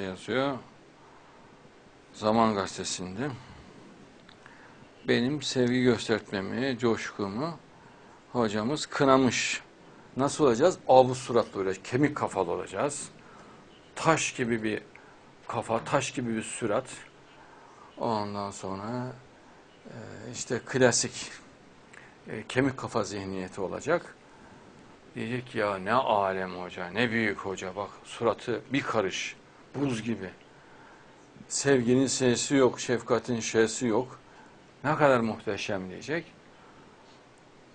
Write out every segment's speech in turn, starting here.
yazıyor. Zaman Gazetesi'nde. Benim sevgi göstermemi, coşkumu hocamız kınamış. Nasıl olacağız? Avuz suratlı olacağız. Kemik kafalı olacağız. Taş gibi bir kafa, taş gibi bir surat. Ondan sonra e, işte klasik e, kemik kafa zihniyeti olacak. Diyecek ya ne alem hoca, ne büyük hoca bak suratı bir karış, buz gibi. Sevginin sesi yok, şefkatin şesi yok. Ne kadar muhteşem diyecek.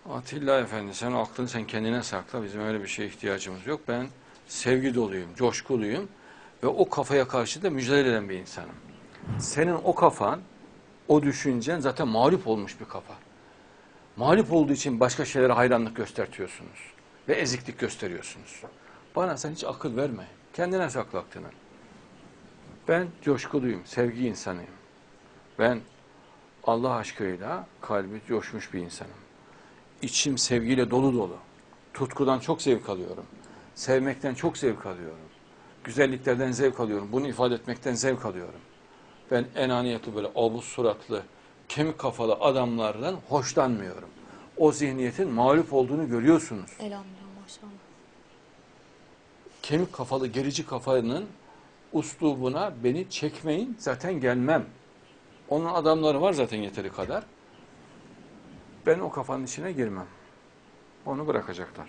Atilla Efendi sen aklını sen kendine sakla. Bizim öyle bir şeye ihtiyacımız yok. Ben sevgi doluyum, coşkuluyum ve o kafaya karşı da mücadele eden bir insanım. Senin o kafan, o düşüncen zaten mağlup olmuş bir kafa. Mağlup olduğu için başka şeylere hayranlık göstertiyorsunuz ve eziklik gösteriyorsunuz. Bana sen hiç akıl verme. Kendine sakla aklını. Ben coşkuluyum, sevgi insanıyım. Ben Allah aşkıyla kalbi coşmuş bir insanım. İçim sevgiyle dolu dolu. Tutkudan çok zevk alıyorum. Sevmekten çok zevk alıyorum. Güzelliklerden zevk alıyorum. Bunu ifade etmekten zevk alıyorum. Ben enaniyetli böyle avuz suratlı, kemik kafalı adamlardan hoşlanmıyorum. O zihniyetin mağlup olduğunu görüyorsunuz. Elhamdülillah maşallah. Kemik kafalı, gerici kafanın uslubuna beni çekmeyin, zaten gelmem. Onun adamları var zaten yeteri kadar. Ben o kafanın içine girmem. Onu bırakacaklar.